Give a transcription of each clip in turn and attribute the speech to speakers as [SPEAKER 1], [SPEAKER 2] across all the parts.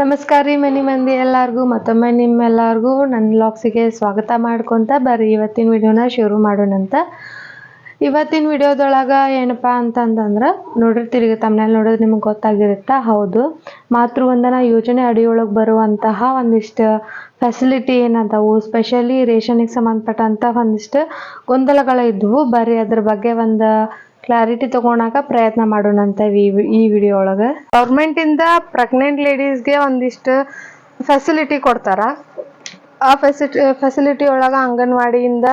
[SPEAKER 1] ನಮಸ್ಕಾರ ರೀ ಮನಿ ಮಂದಿ ಎಲ್ಲಾರ್ಗೂ, ಮತ್ತೊಮ್ಮೆ ನಿಮ್ಮೆಲ್ಲರಿಗೂ ನನ್ನ ಲಾಕ್ಸಿಗೆ ಸ್ವಾಗತ ಮಾಡ್ಕೊತ ಬರ್ರಿ. ಇವತ್ತಿನ ವಿಡಿಯೋನ ಶುರು ಮಾಡೋಣಂತ ಇವತ್ತಿನ ವಿಡಿಯೋದೊಳಗೆ ಏನಪ್ಪ ಅಂತಂತಂದ್ರೆ ನೋಡಿರ್ತೀರಿ ತಮ್ಮನೇಲಿ ನೋಡಿದ್ರೆ ನಿಮಗೆ ಗೊತ್ತಾಗಿರುತ್ತಾ? ಹೌದು. ಮಾತೃವಂದನ ಯೋಜನೆ ಅಡಿಯೊಳಗೆ ಬರುವಂತಹ ಒಂದಿಷ್ಟು ಫೆಸಿಲಿಟಿ ಏನದಾವು? ಸ್ಪೆಷಲಿ ರೇಷನಿಗೆ ಸಂಬಂಧಪಟ್ಟಂಥ ಒಂದಿಷ್ಟು ಗೊಂದಲಗಳಿದ್ವು ಬರ್ರಿ ಅದ್ರ ಬಗ್ಗೆ ಒಂದು ಕ್ಲಾರಿಟಿ ತಗೊಳಕ ಪ್ರಯತ್ನ ಮಾಡೋಣಂತ ಈ ವಿಡಿಯೋ ಒಳಗೆ. ಗೌರ್ಮೆಂಟಿಂದ ಪ್ರೆಗ್ನೆಂಟ್ ಲೇಡೀಸ್ಗೆ ಒಂದಿಷ್ಟು ಫೆಸಿಲಿಟಿ ಕೊಡ್ತಾರ. ಆ ಫೆಸಿಟಿ ಫೆಸಿಲಿಟಿ ಒಳಗೆ ಅಂಗನವಾಡಿಯಿಂದ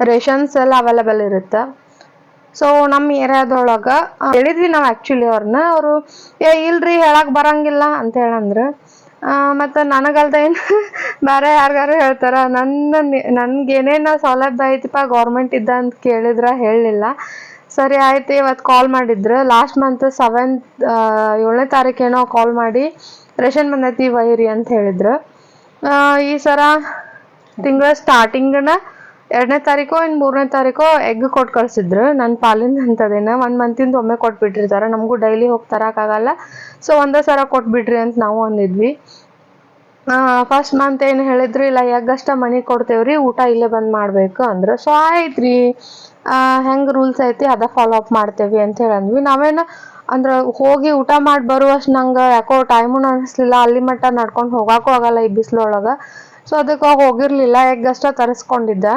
[SPEAKER 1] ರೇಷನ್ಸ್ ಎಲ್ಲ ಅವೈಲೇಬಲ್ ಇರುತ್ತೆ. ಸೊ ನಮ್ಮ ಏರಿಯಾದೊಳಗೆ, ಹೇಳಿದ್ವಿ ನಾವು ಆ್ಯಕ್ಚುಲಿ ಅವ್ರನ್ನ. ಅವರು, ಏ, ಇಲ್ರಿ ಹೇಳಕ್ಕೆ ಬರಂಗಿಲ್ಲ ಅಂತ ಹೇಳಂದ್ರು. ಮತ್ತು ನನಗಲ್ದ ಏನು ಬೇರೆ ಯಾರಿಗಾರು ಹೇಳ್ತಾರ? ನನ್ನ ನನಗೇನೇನು ಸೌಲಭ್ಯ ಐತಿಪ್ಪ ಇದ್ದ ಅಂತ ಕೇಳಿದ್ರೆ ಹೇಳಲಿಲ್ಲ. ಸರಿ ಆಯ್ತು ಇವತ್ತು ಕಾಲ್ ಮಾಡಿದ್ರು. ಲಾಸ್ಟ್ ಮಂತ್ ಸೆವೆಂತ್ ಏಳನೇ ತಾರೀಕೇನೋ ಕಾಲ್ ಮಾಡಿ ರೇಷನ್ ಬಂದೈತಿ ಒಯ್ಯಿರಿ ಅಂತ ಹೇಳಿದ್ರು. ಈ ಸರ ತಿಂಗಳ ಸ್ಟಾರ್ಟಿಂಗನ ಎರಡನೇ ತಾರೀಕು ಇನ್ನು ಮೂರನೇ ತಾರೀಕು ಎಗ್ ಕೊಟ್ಟು ಕಳ್ಸಿದ್ರು. ನನ್ನ ಪಾಲಿಂದ ಅಂತದೇನ ಒಂದು ಮಂತಿಂದ ಒಮ್ಮೆ ಕೊಟ್ಬಿಟ್ಟಿರ್ತಾರೆ. ನಮಗೂ ಡೈಲಿ ಹೋಗಿ ತರೋಕ್ಕಾಗಲ್ಲ ಸೊ ಒಂದೇ ಸರ ಕೊಟ್ಬಿಡ್ರಿ ಅಂತ ನಾವು ಅಂದಿದ್ವಿ. ಫಸ್ಟ್ ಮಂತ್ ಏನು ಹೇಳಿದ್ರು, ಇಲ್ಲ ಎಗ್ಗಷ್ಟ ಮನಿ ಕೊಡ್ತೇವ್ರಿ, ಊಟ ಇಲ್ಲೇ ಬಂದು ಮಾಡಬೇಕು ಅಂದ್ರೆ. ಸೊ ಆಯ್ತು ರೀ ಹೆಂಗೆ ರೂಲ್ಸ್ ಐತಿ, ಅದ ಫಾಲೋ ಅಪ್ ಮಾಡ್ತೇವಿ ಅಂತ ಹೇಳಂದ್ವಿ. ನಾವೇನು ಅಂದ್ರೆ ಹೋಗಿ ಊಟ ಮಾಡಿ ಬರುವಷ್ಟು ನಂಗೆ ಯಾಕೋ ಟೈಮು ಅನಿಸ್ಲಿಲ್ಲ ಅಲ್ಲಿ ಮಟ್ಟ ನಡ್ಕೊಂಡು ಹೋಗಕ್ಕೂ ಆಗಲ್ಲ ಈ ಬಿಸಿಲೊಳಗೆ. ಸೊ ಅದಕ್ಕೆ ಹೋಗಿರ್ಲಿಲ್ಲ. ಎಗ್ಗಷ್ಟ ತರಿಸ್ಕೊಂಡಿದ್ದೆ.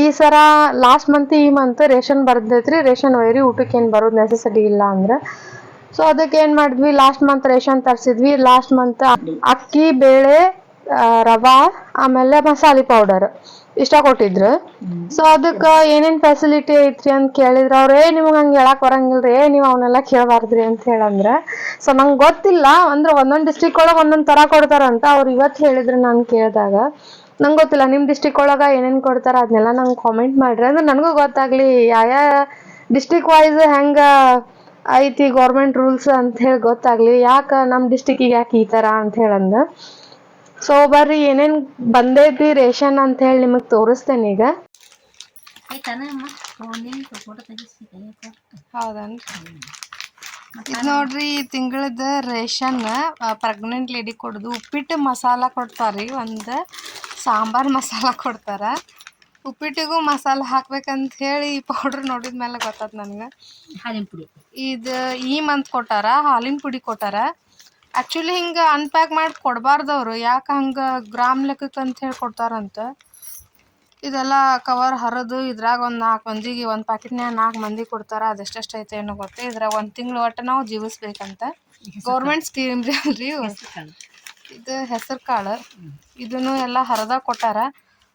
[SPEAKER 1] ಈ ಸರ ಲಾಸ್ಟ್ ಮಂತ್ ಈ ಮಂತ್ ರೇಷನ್ ಬರ್ದೈತ್ರಿ, ರೇಷನ್ ಒಯ್ರಿ ಊಟಕ್ಕೆ ಏನು ಬರೋದು ನೆಸೆಸಿಟಿ ಇಲ್ಲ ಅಂದ್ರೆ. ಸೊ ಅದಕ್ಕೆ ಏನು ಮಾಡಿದ್ವಿ ಲಾಸ್ಟ್ ಮಂತ್ ರೇಷನ್ ತರಿಸಿದ್ವಿ ಲಾಸ್ಟ್ ಮಂತ್ ಅಕ್ಕಿ, ಬೇಳೆ ರವಾ, ಆಮೇಲೆ ಮಸಾಲೆ ಪೌಡರ್ ಇಷ್ಟ ಕೊಟ್ಟಿದ್ರು. ಸೊ ಅದಕ್ಕೆ ಏನೇನು ಫೆಸಿಲಿಟಿ ಐತ್ರಿ ಅಂತ ಕೇಳಿದ್ರು ಅವ್ರು, ಏ, ನಿಮ್ಗೆ ಹಂಗೆ ಹೇಳಕ್ ಬರಂಗಿಲ್ರಿ ನೀವು ಅವನ್ನೆಲ್ಲ ಕೇಳಬಾರ್ದ್ರಿ ಅಂತ ಹೇಳಂದ್ರೆ ಸೊ ನಂಗೆ ಗೊತ್ತಿಲ್ಲ, ಅಂದ್ರೆ ಒಂದೊಂದು ಡಿಸ್ಟಿಕ್ ಒಳಗೆ ಒಂದೊಂದು ತರ ಕೊಡ್ತಾರಂತ ಅವ್ರು ಇವತ್ತು ಹೇಳಿದ್ರು ನಾನು ಕೇಳಿದಾಗ. ನಂಗೆ ಗೊತ್ತಿಲ್ಲ ನಿಮ್ಮ ಡಿಸ್ಟಿಕ್ ಒಳಗೆ ಏನೇನು ಕೊಡ್ತಾರೆ ಅದನ್ನೆಲ್ಲ ನಂಗೆ ಕಾಮೆಂಟ್ ಮಾಡಿರಿ. ಅಂದ್ರೆ ನನಗೂ ಗೊತ್ತಾಗಲಿ ಯಾವ ಡಿಸ್ಟಿಕ್ ವೈಸ್ ಹೆಂಗೆ ಐತಿ ಗೌರ್ಮೆಂಟ್ ರೂಲ್ಸ್ ಅಂತ ಹೇಳಿ ಗೊತ್ತಾಗ್ಲಿ ಯಾಕೆ ನಮ್ಮ ಡಿಸ್ಟಿಕ್ಕಿಗೆ ಯಾಕೆ ಈ ಥರ ಅಂತ ಹೇಳಂದ. ಸೊ ಬರ್ರಿ ಏನೇನು ಬಂದೈತಿ ರೇಷನ್ ಅಂತ ಹೇಳಿ ನಿಮಗೆ ತೋರಿಸ್ತೇನೆ ಈಗ. ಇದು ನೋಡ್ರಿ ತಿಂಗಳದ ರೇಷನ್ ಪ್ರೆಗ್ನೆಂಟ್ ಲೇಡಿ ಕೊಡೋದು ಉಪ್ಪಿಟ್ಟು ಮಸಾಲ ಕೊಡ್ತಾರ್ರಿ ಒಂದು ಸಾಂಬಾರ್ ಮಸಾಲ ಕೊಡ್ತಾರೆ. ಉಪ್ಪಿಟ್ಟಿಗೂ ಮಸಾಲ ಹಾಕ್ಬೇಕಂತ ಹೇಳಿ ಈ ಪೌಡ್ರ್ ನೋಡಿದ ಮೇಲೆ ಗೊತ್ತಾಯ್ತು ನನಗೆ.
[SPEAKER 2] ಹಾಲಿನ ಪುಡಿ.
[SPEAKER 1] ಇದು ಈ ಮಂತ್ ಕೊಟ್ಟಾರ ಹಾಲಿನ ಪುಡಿ ಕೊಟ್ಟಾರ. ಆ್ಯಕ್ಚುಲಿ ಹಿಂಗೆ ಅನ್ಪ್ಯಾಕ್ ಮಾಡಿ ಕೊಡಬಾರ್ದವ್ರು ಯಾಕೆ ಹಂಗೆ ಗ್ರಾಮ್ ಲೆಕ್ಕಕ್ಕೆ ಅಂತ ಹೇಳಿ ಕೊಡ್ತಾರಂತ. ಇದೆಲ್ಲ ಕವರ್ ಹರಿದು ಇದ್ರಾಗ ಒಂದು ನಾಲ್ಕು ಮಂದಿಗೆ ಒಂದು ಪ್ಯಾಕೆಟ್ನ್ಯಾಗ ನಾಲ್ಕು ಮಂದಿ ಕೊಡ್ತಾರೆ. ಅದೆಷ್ಟೆಷ್ಟು ಐತೆ ಏನೋ ಗೊತ್ತೇ ಇದ್ರಾಗ ಒಂದು ತಿಂಗಳು ಒಟ್ಟು ನಾವು ಜೀವಿಸ್ಬೇಕಂತ. ಗೌರ್ಮೆಂಟ್ ಸ್ಕೀಮ್ ರೀ ಅಲ್ರಿ. ಇದು ಹೆಸರು ಕಾಳು. ಇದನ್ನು ಎಲ್ಲ ಹರದ ಕೊಟ್ಟಾರ.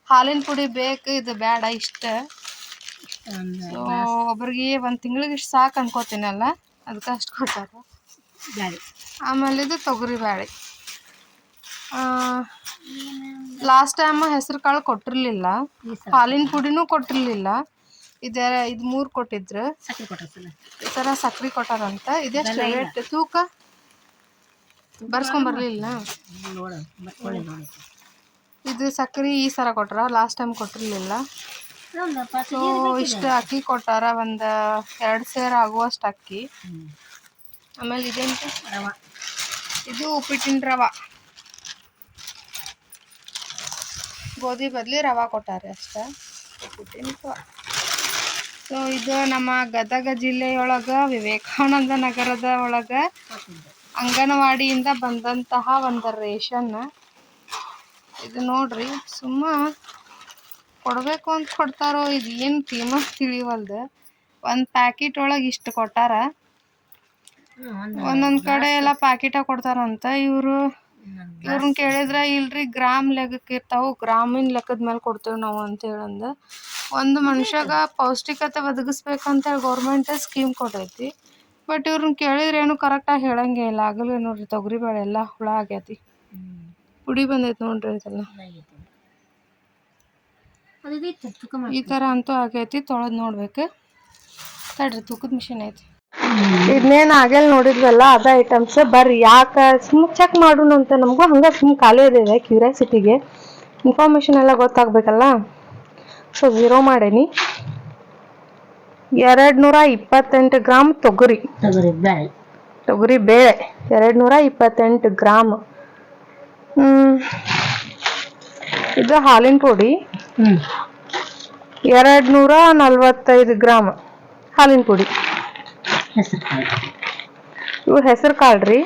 [SPEAKER 1] ಹಾಲಿನ ಪುಡಿ ಬೇಕು ಇದು ಬೇಡ ಇಷ್ಟ. ಸೊ ಒಬ್ರಿಗೆ ಒಂದು ತಿಂಗಳಿಗೆ ಇಷ್ಟು ಸಾಕು ಅನ್ಕೋತೀನಲ್ಲ ಅದಕ್ಕೆ ಅಷ್ಟು ಕೊಟ್ಟಾರ.
[SPEAKER 2] ಬ್ಯಾಳಿ.
[SPEAKER 1] ಆಮೇಲೆ ಇದು ತೊಗರಿ ಬ್ಯಾಳಿ. ಲಾಸ್ಟ್ ಟೈಮ್ ಹೆಸರು ಕಾಳು ಕೊಟ್ಟಿರಲಿಲ್ಲ. ಹಾಲಿನ ಪುಡಿನೂ ಕೊಟ್ಟಿರಲಿಲ್ಲ. ಇದೇ ಇದು ಮೂರು ಕೊಟ್ಟಿದ್ರು. ಈ ಥರ ಸಕ್ರೆ ಕೊಟ್ಟಾರಂತ. ಇದೆಷ್ಟು ರೇಟ್ ತೂಕ ಬರ್ಸ್ಕೊಂಬರ್ಲಿಲ್ಲ ಇದು ಸಕ್ಕರೆ ಈ ಸರ ಕೊಟ್ರ ಲಾಸ್ಟ್ ಟೈಮ್ ಕೊಟ್ಟಿರ್ಲಿಲ್ಲ. ಸೊ ಇಷ್ಟು ಅಕ್ಕಿ ಕೊಟ್ಟಾರ, ಒಂದು ಎರಡು ಸೇರ್ ಆಗುವಷ್ಟು ಅಕ್ಕಿ. ಆಮೇಲೆ ಇದೆಂತ? ಇದು ಉಪ್ಪಿಟ್ಟಿನ ರವ. ಗೋಧಿ ಬದಲಿ ರವ ಕೊಟ್ಟಾರೆ ಅಷ್ಟ. ಉಪ್ಪಿಟ್ಟಿನ ಸೊ ಇದು ನಮ್ಮ ಗದಗ ಜಿಲ್ಲೆಯೊಳಗೆ ವಿವೇಕಾನಂದ ನಗರದ ಒಳಗೆ ಅಂಗನವಾಡಿಯಿಂದ ಬಂದಂತಹ ಒಂದು ರೇಷನ್. ಇದು ನೋಡ್ರಿ, ಸುಮ್ಮ ಕೊಡಬೇಕು ಅಂತ ಕೊಡ್ತಾರೋ, ಇದು ಏನು ಫೇಮಸ್ ತಿಳಿವಲ್ದು. ಒಂದು ಪ್ಯಾಕೆಟ್ ಒಳಗೆ ಇಷ್ಟು ಕೊಟ್ಟಾರ. ಒಂದೊಂದು ಕಡೆ ಎಲ್ಲ ಪ್ಯಾಕೆಟ ಕೊಡ್ತಾರಂತ ಇವರು. ಇವ್ರನ್ನ ಕೇಳಿದ್ರೆ ಇಲ್ರಿ, ಗ್ರಾಮ್ ಲೆಕ್ಕಕ್ಕೆ ಇರ್ತಾವು ಗ್ರಾಮಿನ ಲೆಕ್ಕದ ಮೇಲೆ ಕೊಡ್ತೇವೆ ನಾವು ಅಂತ ಹೇಳಂದ. ಒಂದು ಮನುಷ್ಯಗ ಪೌಷ್ಟಿಕತೆ ಒದಗಿಸ್ಬೇಕಂತ ಹೇಳಿ ಗೌರ್ಮೆಂಟ್ ಸ್ಕೀಮ್ ಕೊಟ್ಟೈತಿ ಬಟ್ ಇವ್ರನ್ನ ಕೇಳಿದ್ರೆ ಏನು ಕರೆಕ್ಟಾಗಿ ಹೇಳಂಗೆ ಇಲ್ಲ. ಆಗಲೇ ನೋಡ್ರಿ ತೊಗರಿ ಬೇಳೆ ಎಲ್ಲ ಹುಳ ಆಗ್ಯತಿ. ಪುಡಿ ಬಂದೈತಿ ನೋಡ್ರಿ ಇದೆಲ್ಲ. ಈ ಥರ ಅಂತೂ ಆಗೈತಿ ತೊಳೆದ್ ನೋಡ್ಬೇಕು. ತಡ್ರಿ ತೂಕದ ಮಿಷಿನ್ ಐತಿ. ಇದನ್ನೇನು ಆಗಲ್ಲ ನೋಡಿದ್ವಲ್ಲ ಅದ ಐಟಮ್ಸ್ ಬರ್ರಿ ಯಾಕೆ ಸುಮ್ ಚೆಕ್ ಮಾಡೋಣ ಅಂತ ನಮಗೂ ಹಂಗೆ ಸುಮ್ ಖಾಲಿ ಇದೆ ಕ್ಯೂರಿಯಾಸಿಟಿಗೆ ಇನ್ಫಾರ್ಮೇಷನ್ ಎಲ್ಲ ಗೊತ್ತಾಗ್ಬೇಕಲ್ಲ? ಸೊ ಝೀರೋ ಮಾಡೇನಿ. ಎರಡು ನೂರ ಇಪ್ಪತ್ತೆಂಟು ಗ್ರಾಮ್ ತೊಗರಿ.
[SPEAKER 2] ತೊಗರಿ ಬ್ಯಾಳಿ
[SPEAKER 1] ತೊಗರಿ ಬೇಳೆ ಎರಡ್ ನೂರ ಇಪ್ಪತ್ತೆಂಟು ಗ್ರಾಮ್ ಇದು ಹಾಲಿನ ಪುಡಿ. ಎರಡು ನೂರ ನಲ್ವತ್ತೈದು ಗ್ರಾಮ್ ಹಾಲಿನ ಪುಡಿ. ಇವು ಹೆಸರು ಕಾಳು ರೀ.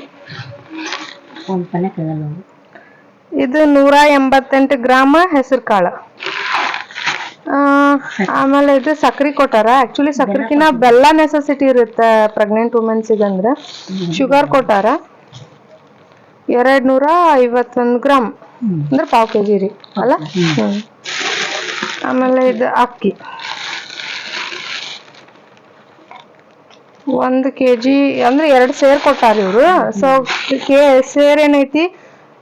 [SPEAKER 1] ಇದು ನೂರ ಎಂಬತ್ತೆಂಟು ಗ್ರಾಮ್ ಹೆಸರು ಕಾಳು. ಆಮೇಲೆ ಇದು ಸಕ್ರಿ ಕೊಟ್ಟಾರ. ಆಕ್ಚುಲಿ ಸಕ್ರೆಕಿನ ಬೆಲ್ಲ ನೆಸೆಸಿಟಿ ಇರುತ್ತೆ ಪ್ರೆಗ್ನೆಂಟ್ ವುಮೆನ್ಸಿಗೆ ಅಂದ್ರೆ. ಶುಗರ್ ಕೊಟ್ಟಾರ. ಎರಡ್ ನೂರ ಐವತ್ತೊಂದು ಗ್ರಾಮ್. ಅಂದ್ರೆ ಪಾವ್ ಕೆ ಜಿ ರೀ. ಅಲ್ಲ? ಆಮೇಲೆ ಇದು ಅಕ್ಕಿ. ಒಂದು ಕೆ ಜಿ ಅಂದ್ರೆ ಎರಡು ಸೇರ್ ಕೊಟ್ಟಾರ ಇವರು. ಸೊ ಕೆ ಸೇರ್ ಏನೈತಿ?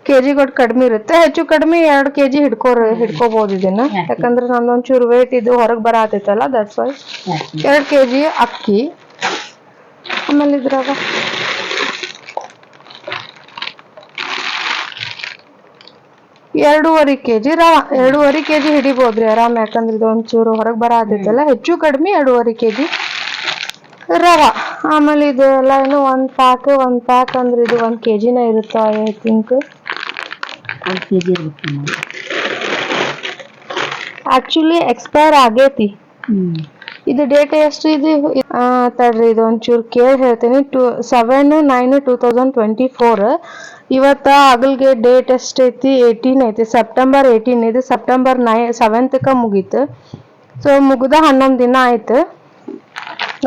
[SPEAKER 1] ಕೆ ಜಿ ಕೊಟ್ಟು ಕಡಿಮೆ ಇರುತ್ತೆ. ಹೆಚ್ಚು ಕಡಿಮೆ ಎರಡು ಕೆಜಿ ಜಿ ಹಿಡ್ಕೋರ್ ಹಿಡ್ಕೋಬಹುದು ಇದನ್ನ. ಯಾಕಂದ್ರೆ ನಂದೊಂಚೂರು ವೇಟ್ ಇದು ಹೊರಗೆ ಬರತೈತಲ್ಲ ದಟ್ಸ್ ವೈ ಎರಡು ಕೆ ಜಿ ಅಕ್ಕಿ. ಆಮೇಲೆ ಇದ್ರಾಗ ಎರಡೂವರೆ ಕೆಜಿ ರವಾ. ಎರಡೂವರೆ ಕೆಜಿ ಹಿಡಿಬೋದ್ರಿ ಆರಾಮ್ ಯಾಕಂದ್ರೆ ಇದು ಒಂಚೂರು ಹೊರಗೆ ಬರತೈತಲ್ಲ. ಹೆಚ್ಚು ಕಡಿಮೆ ಎರಡೂವರೆ ಕೆಜಿ ಜಿ ರವಾ. ಆಮೇಲೆ ಇದು ಎಲ್ಲ ಏನು ಒಂದು ಪ್ಯಾಕ್ ಒಂದು ಪ್ಯಾಕ್ ಅಂದ್ರೆ ಇದು ಒಂದು ಕೆ ಜಿನ ಇರುತ್ತೆ ಐ ಥಿಂಕ್
[SPEAKER 2] ಒಂದು ಕೆ ಜಿ
[SPEAKER 1] ಆಕ್ಚುಲಿ ಎಕ್ಸ್ಪೈರ್ ಆಗೈತಿ ಇದು ಡೇಟ್ ಎಷ್ಟು ಇದು? ತಡ್ರಿ ಇದು ಒಂಚೂರು ಕೇಳಿ ಹೇಳ್ತೀನಿ. Two seven nine two thousand twenty four ಇವತ್ತ ಆಗಲ್ಗೆ ಡೇಟ್ ಎಷ್ಟೈತಿ? ಏಯ್ಟೀನ್ ಐತಿ. ಸೆಪ್ಟೆಂಬರ್ ಏಯ್ಟೀನ್ ಇದು. ಸೆಪ್ಟೆಂಬರ್ ನೈ ಸೆವೆಂತ್ಕ ಮುಗೀತು. ಸೊ ಮುಗಿದ ಹನ್ನೊಂದು ದಿನ ಆಯ್ತು.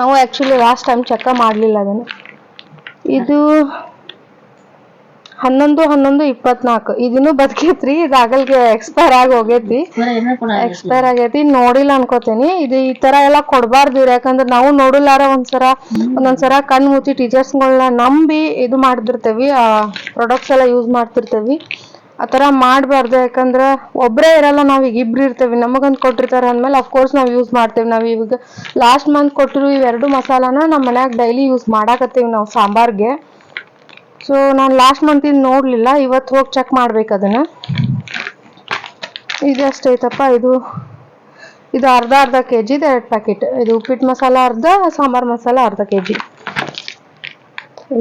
[SPEAKER 1] ನಾವು ಆ್ಯಕ್ಚುಲಿ ಲಾಸ್ಟ್ ಟೈಮ್ ಚೆಕ್ ಮಾಡಲಿಲ್ಲ ಅದನ್ನು. ಇದು ಹನ್ನೊಂದು ಹನ್ನೊಂದು ಇಪ್ಪತ್ನಾಲ್ಕು. ಇದನ್ನು ಬದುಕೈತ್ರಿ ಇದು ಆಗಲ್ಗೆ ಎಕ್ಸ್ಪೈರ್ ಆಗಿ ಹೋಗೈತಿ ಎಕ್ಸ್ಪೈರ್ ಆಗೈತಿ ನೋಡಿಲ್ಲ ಅನ್ಕೋತೀನಿ. ಇದು ಈ ತರ ಎಲ್ಲ ಕೊಡಬಾರ್ದು ಯಾಕಂದ್ರೆ ನಾವು ನೋಡಿಲ್ಲಾರ ಒಂದ್ಸರ ಒಂದೊಂದ್ಸರ ಕಣ್ ಮುಚ್ಚಿ ಟೀಚರ್ಸ್ಗಳನ್ನ ನಂಬಿ ಇದು ಮಾಡ್ತಿರ್ತೇವಿ ಆ ಪ್ರಾಡಕ್ಟ್ಸ್ ಎಲ್ಲ ಯೂಸ್ ಮಾಡ್ತಿರ್ತೇವಿ. ಆ ಥರ ಮಾಡಬಾರ್ದು ಯಾಕಂದ್ರೆ ಒಬ್ಬರೇ ಇರಲ್ಲ ನಾವು ಈಗ ಇಬ್ರು ಇರ್ತೇವೆ. ನಮಗಂತ ಕೊಟ್ಟಿರ್ತಾರೆ ಅಂದಮೇಲೆ ಅಫ್ಕೋರ್ಸ್ ನಾವು ಯೂಸ್ ಮಾಡ್ತೇವೆ. ನಾವು ಇವಾಗ ಲಾಸ್ಟ್ ಮಂತ್ ಕೊಟ್ಟಿರೋ ಇವೆರಡು ಮಸಾಲಾನ ನಮ್ಮ ಮನ್ಯಾಗ ಡೈಲಿ ಯೂಸ್ ಮಾಡಾಕತ್ತೀವಿ ನಾವು ಸಾಂಬಾರ್ಗೆ. ಸೊ ನಾನು ಲಾಸ್ಟ್ ಮಂತಿಂದ ನೋಡಲಿಲ್ಲ ಇವತ್ತು ಹೋಗಿ ಚೆಕ್ ಮಾಡ್ಬೇಕು ಅದನ್ನು. ಇದು ಎಷ್ಟೈತಪ್ಪ ಇದು ಇದು ಅರ್ಧ ಅರ್ಧ ಕೆ ಜಿದು ಎರಡು ಪ್ಯಾಕೆಟ್ ಇದು ಉಪ್ಪಿಟ್ಟು ಮಸಾಲ ಅರ್ಧ, ಸಾಂಬಾರ್ ಮಸಾಲ ಅರ್ಧ ಕೆ ಜಿ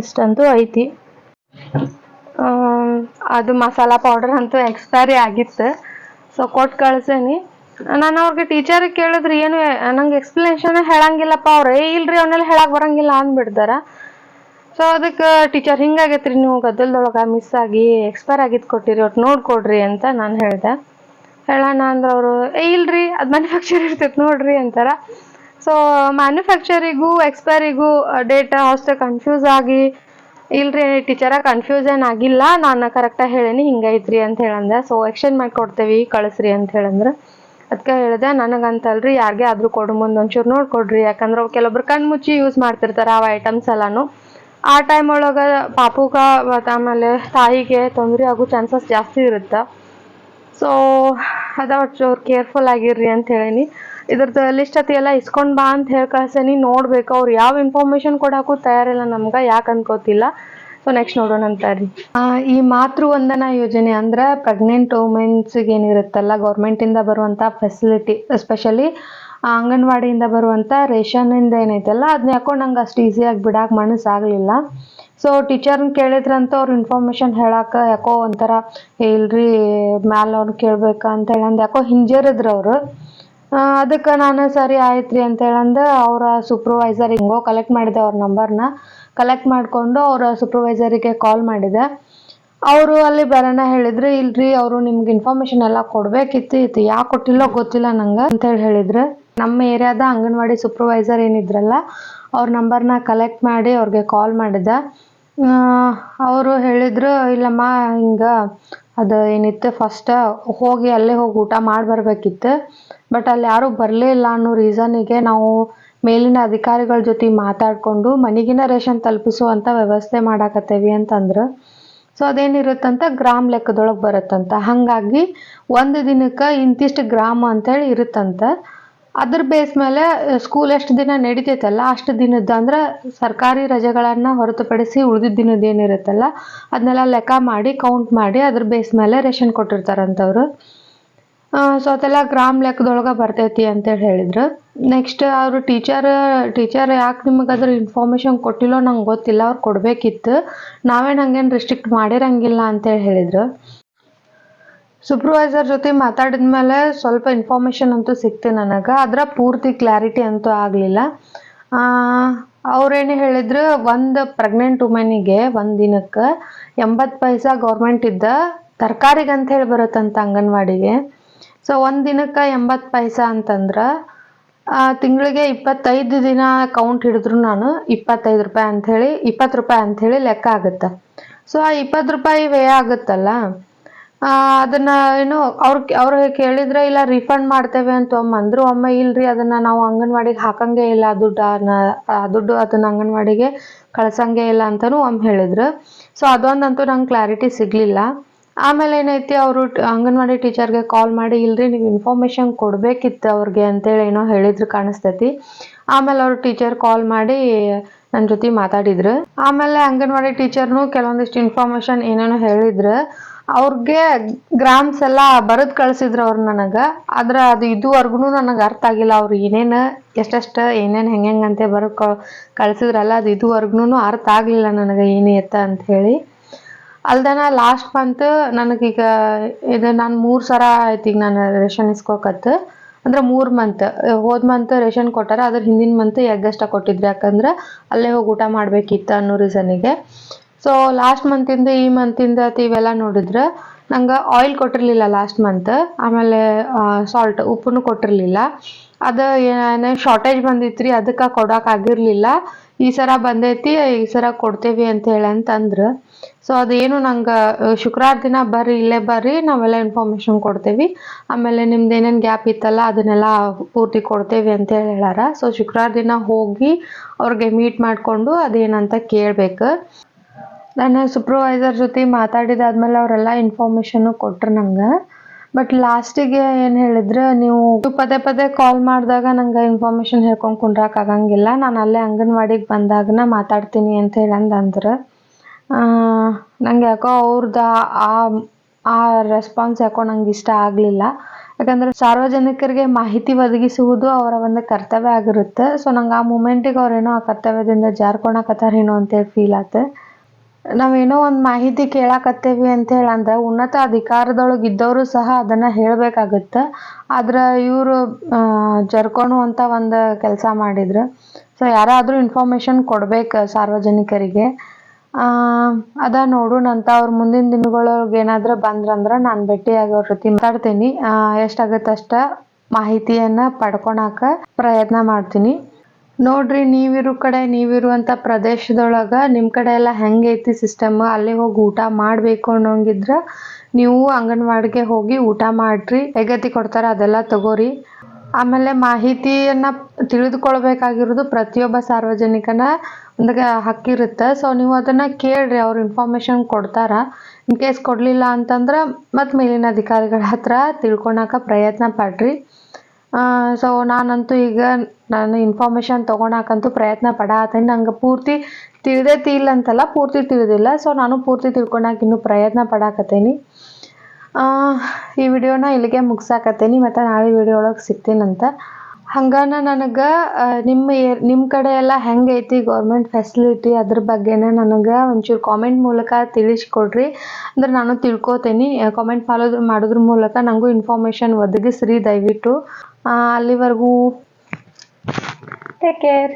[SPEAKER 1] ಇಷ್ಟಂತೂ ಐತಿ. ಅದು ಮಸಾಲ ಪೌಡರ್ ಅಂತೂ ಎಕ್ಸ್ಪೈರಿ ಆಗಿತ್ತು. ಸೊ ಕೊಟ್ಟು ಕಳ್ಸೇನಿ. ನಾನು ಅವ್ರಿಗೆ ಟೀಚರಿಗೆ ಕೇಳಿದ್ರೆ ಏನು, ನಂಗೆ ಎಕ್ಸ್ಪ್ಲನೇಷನ್ ಹೇಳಂಗಿಲ್ಲಪ್ಪ ಅವ್ರು. ಏ, ಇಲ್ರಿ ಅವನ್ನೆಲ್ಲ ಹೇಳಕ್ ಬರಂಗಿಲ್ಲ ಅಂದ್ಬಿಡ್ತಾರ ಸೊ ಅದಕ್ಕೆ ಟೀಚರ್ ಹಿಂಗಾಗೈತ್ರಿ, ನೀವು ಗದ್ದಲದೊಳಗೆ ಮಿಸ್ ಆಗಿ ಎಕ್ಸ್ಪೈರ್ ಆಗಿದ್ದು ಕೊಟ್ಟಿರಿ ಒಟ್ಟು ನೋಡ್ಕೊಡ್ರಿ ಅಂತ ನಾನು ಹೇಳಿದೆ. ಹೇಳೋಣ ಅಂದ್ರೆ ಅವರು, ಏ, ಇಲ್ರಿ, ಅದು ಮ್ಯಾನುಫ್ಯಾಕ್ಚರ್ ಇರ್ತೈತೆ ನೋಡ್ರಿ ಅಂತಾರ. ಸೊ ಮ್ಯಾನುಫ್ಯಾಕ್ಚರಿಗೂ ಎಕ್ಸ್ಪೈರಿಗೂ ಡೇಟ್ ಅಷ್ಟೇ ಕನ್ಫ್ಯೂಸ್ ಆಗಿ, ಇಲ್ರಿ ಟೀಚರ ಕನ್ಫ್ಯೂಷನ್ ಆಗಿಲ್ಲ, ನಾನು ಕರೆಕ್ಟಾಗಿ ಹೇಳೇನಿ, ಹಿಂಗೈತ್ರಿ ಅಂತ ಹೇಳಂದೆ. ಸೊ ಎಕ್ಸ್ಚೇಂಜ್ ಮಾಡಿ ಕೊಡ್ತೇವಿ ಕಳಿಸ್ರಿ ಅಂತ ಹೇಳಂದ್ರೆ. ಅದಕ್ಕೆ ಹೇಳಿದೆ, ನನಗಂತಲ್ರಿ, ಯಾರಿಗೆ ಆದರೂ ಕೊಡು ಮುಂದೆ ಒಂಚೂರು ನೋಡಿಕೊಡ್ರಿ, ಯಾಕಂದ್ರೆ ಕೆಲವೊಬ್ರು ಕಣ್ಣು ಮುಚ್ಚಿ ಯೂಸ್ ಮಾಡ್ತಿರ್ತಾರೆ ಆ ಐಟಮ್ಸ್ ಎಲ್ಲಾನು. ಆ ಟೈಮ್ ಒಳಗೆ ಪಾಪುಗ ಮತ್ತು ಆಮೇಲೆ ತಾಯಿಗೆ ತೊಂದರೆ ಆಗೋ ಚಾನ್ಸಸ್ ಜಾಸ್ತಿ ಇರುತ್ತೆ. ಸೊ ಅದ ಕೇರ್ಫುಲ್ ಆಗಿರ್ರಿ ಅಂತ ಹೇಳೀನಿ. ಇದ್ರದ್ದು ಲಿಸ್ಟ್ ಅತಿ ಎಲ್ಲ ಇಸ್ಕೊಂಡು ಬಾ ಅಂತ ಹೇಳಿ ಕಳ್ಸೇನಿ. ನೋಡ್ಬೇಕು ಅವ್ರು ಯಾವ ಇನ್ಫಾರ್ಮೇಶನ್ ಕೊಡೋಕ್ಕೂ ತಯಾರಿಲ್ಲ ನಮ್ಗೆ, ಯಾಕೆ ಅನ್ಕೋತಿಲ್ಲ. ಸೊ ನೆಕ್ಸ್ಟ್ ನೋಡೋಣ ಅಂತಾರ್ರಿ ಈ ಮಾತೃ ವಂದನಾ ಯೋಜನೆ ಅಂದ್ರೆ ಪ್ರೆಗ್ನೆಂಟ್ ವುಮೆನ್ಸ್ಗೆ ಏನಿರುತ್ತಲ್ಲ ಗೌರ್ಮೆಂಟಿಂದ ಬರುವಂಥ ಫೆಸಿಲಿಟಿ ಎಸ್ಪೆಷಲಿ ಅಂಗನವಾಡಿಯಿಂದ ಬರುವಂಥ ರೇಷನ್ನಿಂದ ಏನೈತಲ್ಲ ಅದನ್ನ ಯಾಕೋ ನಂಗೆ ಅಷ್ಟು ಈಸಿಯಾಗಿ ಮನಸ್ ಮನಸ್ಸಾಗಲಿಲ್ಲ ಸೊ ಟೀಚರ್ನ ಕೇಳಿದ್ರಂತ ಅವ್ರು ಇನ್ಫಾರ್ಮೇಶನ್ ಹೇಳಾಕ ಯಾಕೋ ಒಂಥರ, "ಏ, ಇಲ್ರಿ, ಮ್ಯಾಲ ಅವ್ರು ಕೇಳ್ಬೇಕ ಅಂತ ಹೇಳಂದು ಯಾಕೋ ಹಿಂಜರಿದ್ರು ಅವರು. ಅದಕ್ಕೆ ನಾನು, ಸರಿ ಆಯ್ತು ರೀ ಅಂತ ಹೇಳಂದ ಅವರ ಸೂಪರ್ವೈಸರ್ ಹಿಂಗೋ ಕಲೆಕ್ಟ್ ಮಾಡಿದೆ ಅವ್ರ ನಂಬರ್ನ ಕಲೆಕ್ಟ್ ಮಾಡಿಕೊಂಡು ಅವರ ಸೂಪರ್ವೈಸರಿಗೆ ಕಾಲ್ ಮಾಡಿದೆ. ಅವರು ಅಲ್ಲಿ ಬರೋಣ ಹೇಳಿದ್ರು, ಇಲ್ರಿ, ಅವರು ನಿಮ್ಗೆ ಇನ್ಫಾರ್ಮೇಶನ್ ಎಲ್ಲ ಕೊಡ್ಬೇಕಿತ್ತು, ಇತ್ತು, ಯಾಕೆ ಕೊಟ್ಟಿಲ್ಲೋ ಗೊತ್ತಿಲ್ಲ ನಂಗೆ ಅಂತ ಹೇಳಿ ಹೇಳಿದ್ರು. ನಮ್ಮ ಏರಿಯಾದ ಅಂಗನವಾಡಿ ಸೂಪರ್ವೈಸರ್ ಏನಿದ್ರಲ್ಲ, ಅವ್ರ ನಂಬರ್ನ ಕಲೆಕ್ಟ್ ಮಾಡಿ ಅವ್ರಿಗೆ ಕಾಲ್ ಮಾಡಿದೆ. ಅವರು ಹೇಳಿದ್ರು, ಇಲ್ಲಮ್ಮ, ಹಿಂಗೆ ಅದು ಏನಿತ್ತು ಫಸ್ಟ್ ಹೋಗಿ ಅಲ್ಲೇ ಹೋಗಿ ಊಟ ಮಾಡಿ ಬರಬೇಕಿತ್ತು. ಬಟ್ ಅಲ್ಲಿ ಯಾರೂ ಬರಲೇ ಇಲ್ಲ ಅನ್ನೋ ರೀಸನಿಗೆ ನಾವು ಮೇಲಿನ ಅಧಿಕಾರಿಗಳ ಜೊತೆ ಮಾತಾಡಿಕೊಂಡು ಮನೆಗಿನ ರೇಷನ್ ತಲುಪಿಸುವಂಥ ವ್ಯವಸ್ಥೆ ಮಾಡಾಕತ್ತೇವಿ ಅಂತಂದ್ರು. ಸೊ ಅದೇನಿರುತ್ತಂತ ಗ್ರಾಮ್ ಲೆಕ್ಕದೊಳಗೆ ಬರುತ್ತಂತ. ಹಾಗಾಗಿ, ಒಂದು ದಿನಕ್ಕೆ ಇಂತಿಷ್ಟು ಗ್ರಾಮ ಅಂತೇಳಿ ಇರುತ್ತಂತ. ಅದ್ರ ಬೇಸ್ ಮೇಲೆ ಸ್ಕೂಲ್ ಎಷ್ಟು ದಿನ ನಡೀತೈತಲ್ಲ, ಅಷ್ಟು ದಿನದ್ದು ಅಂದ್ರೆ ಸರ್ಕಾರಿ ರಜೆಗಳನ್ನು ಹೊರತುಪಡಿಸಿ ಉಳಿದಿದ್ದ ದಿನದ ಏನಿರುತ್ತಲ್ಲ ಅದನ್ನೆಲ್ಲ ಲೆಕ್ಕ ಮಾಡಿ ಕೌಂಟ್ ಮಾಡಿ ಅದ್ರ ಬೇಸ್ ಮೇಲೆ ರೇಷನ್ ಕೊಟ್ಟಿರ್ತಾರಂತವ್ರು. ಸೊ ಅದೆಲ್ಲ ಗ್ರಾಮ್ ಲೆಕ್ಕದೊಳಗೆ ಬರ್ತೈತಿ ಅಂತೇಳಿ ಹೇಳಿದ್ರು. ನೆಕ್ಸ್ಟ್ ಅವರು ಟೀಚರ್ ಟೀಚರ್ ಯಾಕೆ ನಿಮಗೆ ಅದ್ರ ಇನ್ಫಾರ್ಮೇಷನ್ ಕೊಟ್ಟಿಲ್ಲೋ ನಂಗೆ ಗೊತ್ತಿಲ್ಲ, ಅವ್ರು ಕೊಡಬೇಕಿತ್ತು. ನಾವೇನು ಹಂಗೇನು ರಿಸ್ಟ್ರಿಕ್ಟ್ ಮಾಡಿರಂಗಿಲ್ಲ ಅಂತೇಳಿ ಹೇಳಿದ್ರು. ಸೂಪರ್ವೈಸರ್ ಜೊತೆ ಮಾತಾಡಿದ ಮೇಲೆ ಸ್ವಲ್ಪ ಇನ್ಫಾರ್ಮೇಷನ್ ಅಂತೂ ಸಿಕ್ತು ನನಗೆ. ಅದರ ಪೂರ್ತಿ ಕ್ಲಾರಿಟಿ ಅಂತೂ ಆಗಲಿಲ್ಲ. ಅವ್ರೇನು ಹೇಳಿದ್ರು, ಒಂದು ಪ್ರೆಗ್ನೆಂಟ್ ವುಮೆನಿಗೆ ಒಂದು ದಿನಕ್ಕೆ ಎಂಬತ್ತು ಪೈಸಾ ಗೌರ್ಮೆಂಟ್ ಇದ್ದ ತರಕಾರಿಗೆ ಅಂತ ಹೇಳಿ ಬರುತ್ತಂತ ಅಂಗನವಾಡಿಗೆ. ಸೊ ಒಂದು ದಿನಕ್ಕೆ ಎಂಬತ್ತು ಪೈಸಾ ಅಂತಂದ್ರೆ ತಿಂಗಳಿಗೆ ಇಪ್ಪತ್ತೈದು ದಿನ ಕೌಂಟ್ ಹಿಡಿದ್ರು ನಾನು, ಇಪ್ಪತ್ತೈದು ರೂಪಾಯಿ ಅಂಥೇಳಿ ಇಪ್ಪತ್ತು ರೂಪಾಯಿ ಅಂಥೇಳಿ ಲೆಕ್ಕ ಆಗುತ್ತೆ. ಸೊ ಆ ಇಪ್ಪತ್ತು ರೂಪಾಯಿ ವ್ಯಯ ಆಗುತ್ತಲ್ಲ? ಅದನ್ನ ಏನು ಅವ್ರ ಅವ್ರು ಕೇಳಿದ್ರೆ ಇಲ್ಲ ರಿಫಂಡ್ ಮಾಡ್ತೇವೆ ಅಂತ ಅಂದ್ರು ಒಮ್ಮೆ ಇಲ್ರಿ ಅದನ್ನ ನಾವು ಅಂಗನವಾಡಿಗೆ ಹಾಕಂಗೆ ಇಲ್ಲ ಆ ದುಡ್ಡು ಅದನ್ನ ಅಂಗನವಾಡಿಗೆ ಕಳ್ಸಂಗೆ ಇಲ್ಲ ಅಂತಾನು ಒಮ್ಮೆ ಹೇಳಿದ್ರು. ಸೊ ಅದೊಂದಂತೂ ನಂಗೆ ಕ್ಲಾರಿಟಿ ಸಿಗ್ಲಿಲ್ಲ. ಆಮೇಲೆ ಏನೈತಿ ಅವರು ಅಂಗನವಾಡಿ ಟೀಚರ್ಗೆ ಕಾಲ್ ಮಾಡಿ, ಇಲ್ರಿ ನೀವು ಇನ್ಫಾರ್ಮೇಶನ್ ಕೊಡ್ಬೇಕಿತ್ತು ಅವ್ರಿಗೆ ಅಂತೇಳಿ ಏನೋ ಹೇಳಿದ್ರು ಕಾಣಿಸ್ತೈತಿ. ಆಮೇಲೆ ಅವರು ಟೀಚರ್ ಕಾಲ್ ಮಾಡಿ ನನ್ನ ಜೊತೆ ಮಾತಾಡಿದ್ರು. ಆಮೇಲೆ ಅಂಗನವಾಡಿ ಟೀಚರ್ನು ಕೆಲವೊಂದಿಷ್ಟು ಇನ್ಫಾರ್ಮೇಶನ್ ಏನೇನೋ ಹೇಳಿದ್ರು. ಅವ್ರಿಗೆ ಗ್ರಾಮ್ಸ್ ಎಲ್ಲ ಬರೆದು ಕಳ್ಸಿದ್ರು ಅವ್ರು ನನಗೆ. ಆದ್ರೆ ಅದು ಇದುವರೆಗೂ ನನಗೆ ಅರ್ಥ ಆಗಿಲ್ಲ. ಅವ್ರು ಏನೇನು, ಎಷ್ಟೆಷ್ಟು, ಏನೇನು, ಹೆಂಗೆ ಅಂತ ಬರೆದು ಕ ಕಳ್ಸಿದ್ರಲ್ಲ, ಅದು ಇದುವರೆಗೂ ಅರ್ಥ ಆಗಲಿಲ್ಲ ನನಗೆ ಏನು ಎತ್ತ ಅಂತ ಹೇಳಿ. ಅಲ್ದನ ಲಾಸ್ಟ್ ಮಂತ್ ನನಗೀಗ ಇದು ನಾನು ಮೂರು ಸರ ಆಯ್ತು ಈಗ ನಾನು ರೇಷನ್ ಇಸ್ಕೋಕತ್ತು ಅಂದ್ರೆ ಮೂರು ಮಂತ್ ಹೋದ ಮಂತ್ ರೇಷನ್ ಕೊಟ್ಟಾರ, ಅದ್ರ ಹಿಂದಿನ ಮಂತ್ ಎಗ್ಗಷ್ಟ ಕೊಟ್ಟಿದ್ರು. ಯಾಕಂದ್ರೆ ಅಲ್ಲೇ ಹೋಗಿ ಊಟ ಮಾಡಬೇಕಿತ್ತು ಅನ್ನೋ ರೀಸನಿಗೆ ಸೊ ಲಾಸ್ಟ್ ಮಂತಿಂದ ಈ ಮಂತಿಂದ ಇವೆಲ್ಲ ನೋಡಿದ್ರೆ ನಂಗೆ ಆಯಿಲ್ ಕೊಟ್ಟಿರಲಿಲ್ಲ ಲಾಸ್ಟ್ ಮಂತ್ ಆಮೇಲೆ ಸಾಲ್ಟ್ ಉಪ್ಪನ್ನು ಕೊಟ್ಟಿರಲಿಲ್ಲ. ಅದು ಏನೇ ಶಾರ್ಟೇಜ್ ಬಂದಿತ್ತು ರೀ ಅದಕ್ಕೆ ಕೊಡೋಕ್ಕಾಗಿರಲಿಲ್ಲ ಈ ಸರ ಬಂದೈತಿ, ಈ ಸರ ಕೊಡ್ತೇವಿ ಅಂತ ಹೇಳಿ ಅಂತಂದ್ರು. ಸೊ ಅದೇನು ನಂಗೆ ಶುಕ್ರವಾರ ದಿನ ಬರ್ರಿ, ಇಲ್ಲೇ ಬರ್ರಿ, ನಾವೆಲ್ಲ ಇನ್ಫಾರ್ಮೇಷನ್ ಕೊಡ್ತೇವಿ. ಆಮೇಲೆ ನಿಮ್ದು ಏನೇನು ಗ್ಯಾಪ್ ಇತ್ತಲ್ಲ, ಅದನ್ನೆಲ್ಲ ಪೂರ್ತಿ ಕೊಡ್ತೇವಿ ಅಂತ ಹೇಳಿ ಹೇಳಾರ. ಸೊ ಶುಕ್ರವಾರ ದಿನ ಹೋಗಿ ಅವ್ರಿಗೆ ಮೀಟ್ ಮಾಡಿಕೊಂಡು ಅದೇನಂತ ಕೇಳಬೇಕು. ನಾನು ಸೂಪರ್ವೈಸರ್ ಜೊತೆ ಮಾತಾಡಿದಾದ್ಮೇಲೆ ಅವರೆಲ್ಲ ಇನ್ಫಾರ್ಮೇಷನ್ನು ಕೊಟ್ರು ನಂಗೆ. ಬಟ್ ಲಾಸ್ಟಿಗೆ ಏನು ಹೇಳಿದ್ರೆ, ನೀವು ಪದೇ ಪದೇ ಕಾಲ್ ಮಾಡಿದಾಗ ನಂಗೆ ಇನ್ಫಾರ್ಮೇಷನ್ ಹೇಳ್ಕೊಂಡು ಕುಂಡ್ರಾಕಾಗಂಗಿಲ್ಲ ನಾನು ಅಲ್ಲೇ ಅಂಗನವಾಡಿಗೆ ಬಂದಾಗನ ಮಾತಾಡ್ತೀನಿ ಅಂತ ಹೇಳಿ ಅಂದ್ ನಂಗೆ ಯಾಕೋ ಅವ್ರದ್ದು ಆ ಆ ರೆಸ್ಪಾನ್ಸ್ ಯಾಕೋ ನಂಗೆ ಇಷ್ಟ ಆಗಲಿಲ್ಲ. ಯಾಕಂದ್ರೆ ಸಾರ್ವಜನಿಕರಿಗೆ ಮಾಹಿತಿ ಒದಗಿಸುವುದು ಅವರ ಒಂದು ಕರ್ತವ್ಯ ಆಗಿರುತ್ತೆ. ಸೊ ನಂಗೆ ಆ ಮೂಮೆಂಟಿಗೆ ಅವ್ರೇನೋ ಆ ಕರ್ತವ್ಯದಿಂದ ಜಾರ್ಕೊಳಕತ್ತಾರೇನೋ ಅಂತೇಳಿ ಫೀಲ್ ಆಯ್ತು ನಾವೇನೋ ಒಂದು ಮಾಹಿತಿ ಕೇಳಾಕತ್ತೇವಿ ಅಂತ ಅಂದ್ರೆ ಉನ್ನತ ಅಧಿಕಾರದೊಳಗೆ ಇದ್ದವರು ಸಹ ಅದನ್ನು ಹೇಳಬೇಕಾಗತ್ತೆ. ಆದ್ರೆ ಇವರು ಜರ್ಕೊಳುವಂಥ ಒಂದು ಕೆಲಸ ಮಾಡಿದ್ರು. ಸೊ ಯಾರಾದರೂ ಇನ್ಫಾರ್ಮೇಷನ್ ಕೊಡ್ಬೇಕು ಸಾರ್ವಜನಿಕರಿಗೆ. ಆ, ಅದ ನೋಡೋಣಂತ ಅವ್ರ ಮುಂದಿನ ದಿನಗಳೊಳಗೆ ಏನಾದರೂ ಬಂದ್ರಂದ್ರೆ ನಾನು ಭೇಟಿಯಾಗಿ ಅವ್ರ ಜೊತೆ ಮಾತಾಡ್ತೀನಿ. ಎಷ್ಟಾಗತ್ತೆ ಅಷ್ಟ ಮಾಹಿತಿಯನ್ನು ಪಡ್ಕೊಳಕ ಪ್ರಯತ್ನ ಮಾಡ್ತೀನಿ. ನೋಡ್ರಿ, ನೀವಿರೋ ಕಡೆ ನೀವಿರುವಂಥ ಪ್ರದೇಶದೊಳಗೆ ನಿಮ್ಮ ಕಡೆ ಎಲ್ಲ ಹೆಂಗೈತಿ ಸಿಸ್ಟಮ್ ಅಲ್ಲಿ ಹೋಗಿ ಊಟ ಮಾಡಬೇಕು ಅನ್ನೋಂಗಿದ್ರೆ ನೀವು ಅಂಗನವಾಡಿಗೆ ಹೋಗಿ ಊಟ ಮಾಡ್ರಿ ಹೆಗತಿ ಕೊಡ್ತಾರೆ ಅದೆಲ್ಲ ತಗೋರಿ. ಆಮೇಲೆ ಮಾಹಿತಿಯನ್ನು ತಿಳಿದುಕೊಳ್ಬೇಕಾಗಿರೋದು ಪ್ರತಿಯೊಬ್ಬ ಸಾರ್ವಜನಿಕನ ಒಂದು ಹಕ್ಕಿರುತ್ತೆ ಸೊ ನೀವು ಅದನ್ನು ಕೇಳ್ರಿ, ಅವ್ರು ಇನ್ಫಾರ್ಮೇಷನ್ ಕೊಡ್ತಾರ. ಇನ್ ಕೇಸ್ ಕೊಡಲಿಲ್ಲ ಅಂತಂದ್ರೆ ಮತ್ತು ಮೇಲಿನ ಅಧಿಕಾರಿಗಳ ಹತ್ರ ತಿಳ್ಕೊಳಕ ಪ್ರಯತ್ನ ಪಡ್ರಿ. ಸೊ ನಾನಂತೂ ಈಗ ನಾನು ಇನ್ಫಾರ್ಮೇಷನ್ ತೊಗೊಳಕಂತೂ ಪ್ರಯತ್ನ ಪಡಾತೀನಿ ನಂಗೆ ಪೂರ್ತಿ ತಿಳಿದೇ ಇಲ್ಲ ಅಂತಲ್ಲ ಪೂರ್ತಿ ತಿಳಿದಿಲ್ಲ. ಸೊ ನಾನು ಪೂರ್ತಿ ತಿಳ್ಕೊಳಕ್ಕೆ ಇನ್ನೂ ಪ್ರಯತ್ನ ಪಡಾಕತ್ತೀನಿ. ಈ ವಿಡಿಯೋನ ಇಲ್ಲಿಗೆ ಮುಗ್ಸಾಕತ್ತೀನಿ. ಮತ್ತು ನಾಳೆ ವಿಡಿಯೋ ಒಳಗೆ ಸಿಗ್ತೀನಂತ. ಹಂಗಾನ ನನಗೆ ನಿಮ್ಮ ಏರ್ ನಿಮ್ಮ ಕಡೆ ಎಲ್ಲ ಹೆಂಗೈತಿ ಗೌರ್ಮೆಂಟ್ ಫೆಸಿಲಿಟಿ ಅದ್ರ ಬಗ್ಗೆನ ನನಗೆ ಒಂಚೂರು ಕಾಮೆಂಟ್ ಮೂಲಕ ತಿಳಿಸ್ಕೊಡ್ರಿ. ಅಂದ್ರೆ ನಾನು ತಿಳ್ಕೊತೀನಿ ಕಾಮೆಂಟ್ ಫಾಲೋ ಮಾಡೋದ್ರ ಮೂಲಕ ನನಗೂ ಇನ್ಫಾರ್ಮೇಷನ್ ಒದಗಿಸ್ರಿ ದಯವಿಟ್ಟು. ಅಲ್ಲಿವರೆಗೂ. Take care